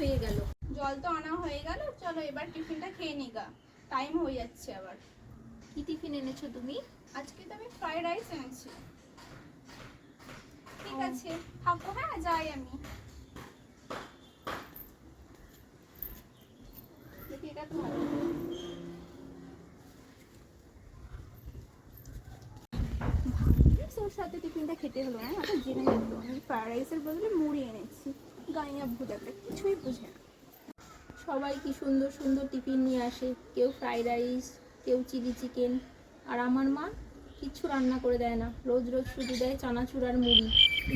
হয়ে গেল। জল তো আনা হয়ে গেল চলো এবার টিফিনটা খেয়ে নিগা টাইম হয়ে যাচ্ছে আবার। কি টিফিন এনেছো তুমি? আজকে তো আমি ফ্রাইড রাইস এনেছি। ঠিক আছে থাকো হ্যাঁ যাই আমি। এটা ওর সাথে টিফিনটা খেতে হলো না ওটা জেনে যেত আমি ফ্রাইড রাইসের বদলে মুড়ি এনেছি। গাইয়া ভুজাতে কিছুই বুঝে না। সবাই কি সুন্দর সুন্দর টিফিন নিয়ে আসে, কেউ ফ্রাইড রাইস, কেউ চিলি চিকেন। আর আমার মা কিচ্ছু রান্না করে দেয় না, রোজ রোজ শুধু দেয় চানাচুর আর মুড়ি।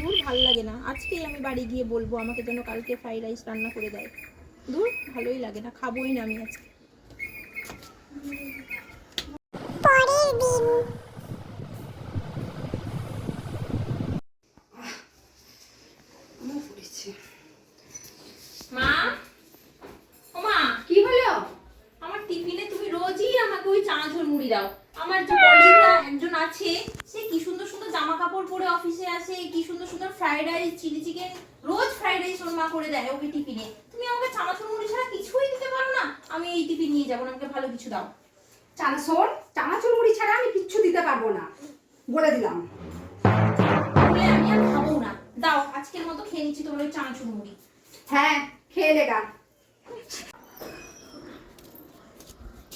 দূর ভালো লাগে না। আজকেই আমি বাড়ি গিয়ে বলব আমাকে যেন কালকে ফ্রাইড রাইস রান্না করে দেয়। দূর ভালোই লাগে না, খাবোই না আমি আজকে। আমার পড়েছে মা ও মা কি হলো আমার টিফিনে তুমি রোজই আমাকে ওই চানাচুর মুড়ি দাও। আমার যে কলিগরা একজন আছে সে কি সুন্দর সুন্দর জামা কাপড় পরে অফিসে আসে কি সুন্দর সুন্দর ফ্রাইড রাইস চিলি চিকেন রোজ ফ্রাইড রাইস ওর মা করে দেয় ওকে টিফিনে তুমি আমাকে চানাচুর মুড়ি ছাড়া কিছুই দিতে পারো না। আমি এই টিফিন নিয়ে যাব আমাকে ভালো কিছু দাও। চানা শোন চানাচুর মুড়ি ছাড়া আমি কিচ্ছু দিতে পারব না। বলে দিলাম। বলে আমি আর খাব না। দাও আজকের মতো খেয়ে নিচ্ছি তোমার ওই চানাচুর মুড়ি। হ্যাঁ খেয়ে লেগা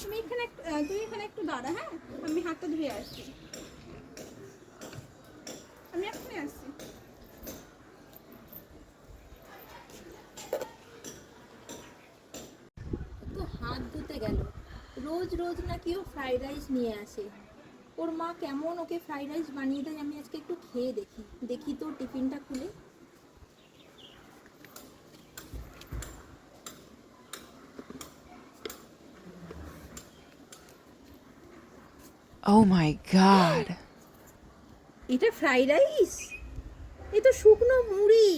তুমি এখানে তুই এখানে একটু দাঁড়া হ্যাঁ? আমি হাতটা ধুয়ে আসছি। আমি এখনই আসছি। হাত ধুতে গেল। রোজ রোজ নাকি ও ফ্রাইড রাইস নিয়ে আসে। ওর মা কেমন ওকে ফ্রাইড রাইস বানিয়ে দেয় আমি আজকে একটু খেয়ে দেখি। দেখি তো টিফিনটা খুলে। Oh my god. এটা ফ্রাইড রাইস এ তো শুকনো মুড়ি?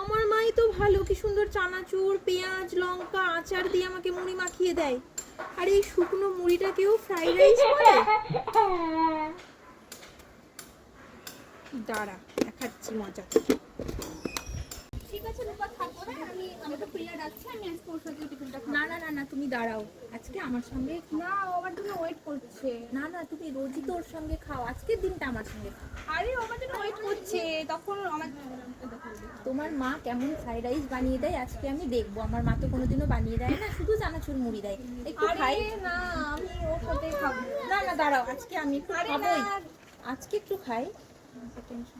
আমার মাই তো ভালো কি সুন্দর চানাচুর পেঁয়াজ লঙ্কা আচার দিয়ে আমাকে মুড়ি মাখিয়ে দেয়। আর এই শুকনো মুড়িটাকেও ফ্রাইড রাইস বলে? দাঁড়া দেখাচ্ছি মজা। ঠিক আছে রূপা থাকো আমি আমাকে প্রিয়া ডাকছে আমি আজকে ওর সাথে টিফিনটা না না না না তুমি দাঁড়াও। আজকে আমার সঙ্গে না ও আমার জন্য ওয়েট করছে। না না তুমি রোজই তো ওর সঙ্গে খাও। আজকের দিনটা আমার সঙ্গে খাও। আরে আমার জন্য ওয়েট করছে। তখন আমার তোমার মা কেমন ফ্রাইড রাইস বানিয়ে দেয় আজকে আমি দেখব। আমার মা তো কোনোদিনও বানিয়ে দেয় না শুধু চানাচুর মুড়ি দেয়। একটু খাই। না আমি ওর সাথে খাব। না না দাঁড়াও আজকে আমি একটু খাবোই। আজকে একটু খাই।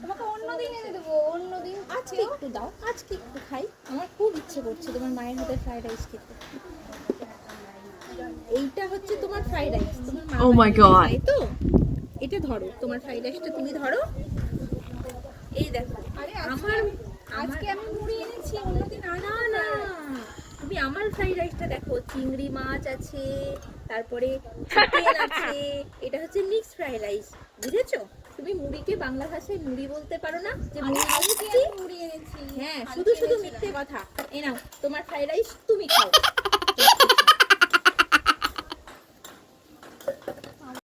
তোমাকে অন্য দিন এনে দেবো অন্য দিন আজকে একটু দাও আজকে একটু খাই। আমার খুব ইচ্ছে করছে তোমার মায়ের হাতে ফ্রাইড রাইস খেতে। এইটা হচ্ছে তোমার ফ্রাইড রাইস তোমার মা my বানিয়ে God. তো? এটা ধরো তোমার ফ্রাইড রাইসটা তুমি ধরো। এই দেখো আরে আমার আজকে আমি মুড়ি এনেছি অন্যদিন আর না না। তুমি আমার ফ্রাইড রাইসটা দেখো চিংড়ি মাছ আছে তারপরে চিকেন আছে এটা হচ্ছে মিক্স ফ্রাইড রাইস বুঝেছ? তুমি মুড়িকে বাংলা ভাষায় মুড়ি বলতে পারো না যে মুড়ি মুড়ি এনেছি। হ্যাঁ শুধু শুধু মিথ্যে কথা। এ নাও তোমার ফ্রাইড রাইস তুমি খাও।